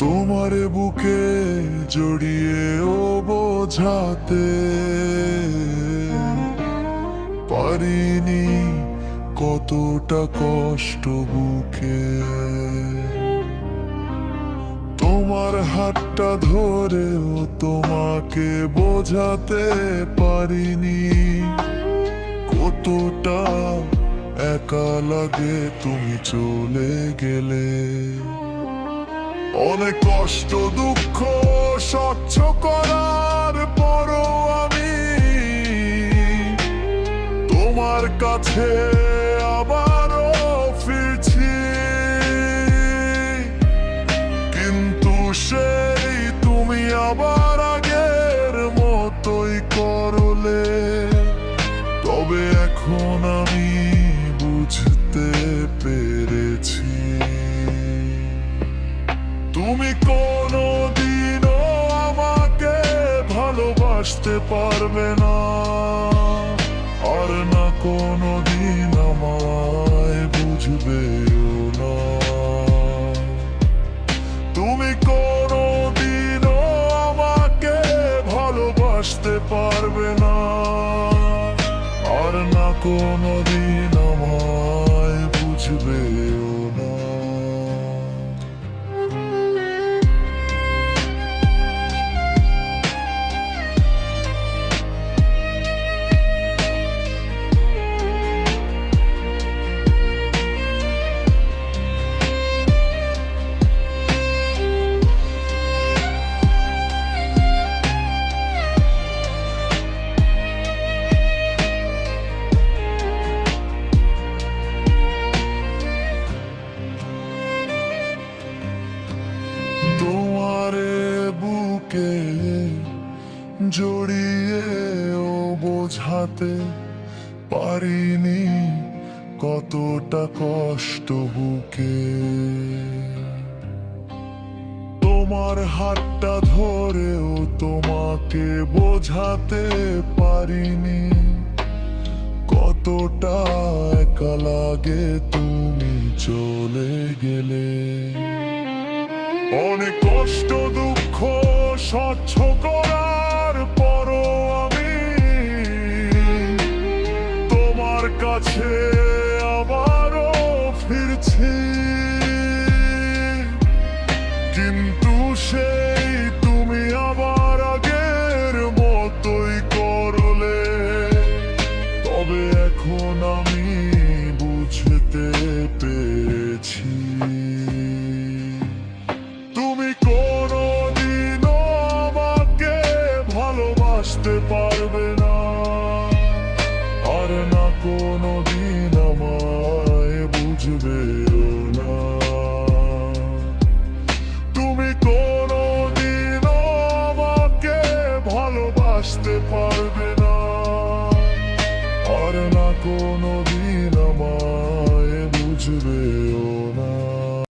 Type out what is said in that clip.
তোমার বুকে জড়িয়ে ও বোঝাতে পারিনি কতটা কষ্ট বুকে। তোমার হাতটা ধরেও তোমাকে বোঝাতে পারিনি কতটা একা লাগে তুমি চলে গেলে। অনেক কষ্ট দুঃখ স্বচ্ছ করার পরও আমি তোমার কাছে আবারও ফিরছি। কিন্তু সেই তুমি কোনো দিনও আমাকে ভালোবাসতে পারবে না। আর না কোনো দিন আমায় বুঝবেও না। তুমি কোনো দিনও আমাকে ভালোবাসতে পারবে না। আর না কোনো দিন আমায় বুঝবেও বুকে জড়িয়ে ও বোঝাতে পারিনি কতটা কষ্ট বুকে। তোমার হাতটা ধরেও তোমাকে বোঝাতে পারিনি কতটা একা লাগে তুমি চলে গেলে। অনেক কষ্ট দুঃখ স্বচ্ছ করার ভালোবাসতে পারবে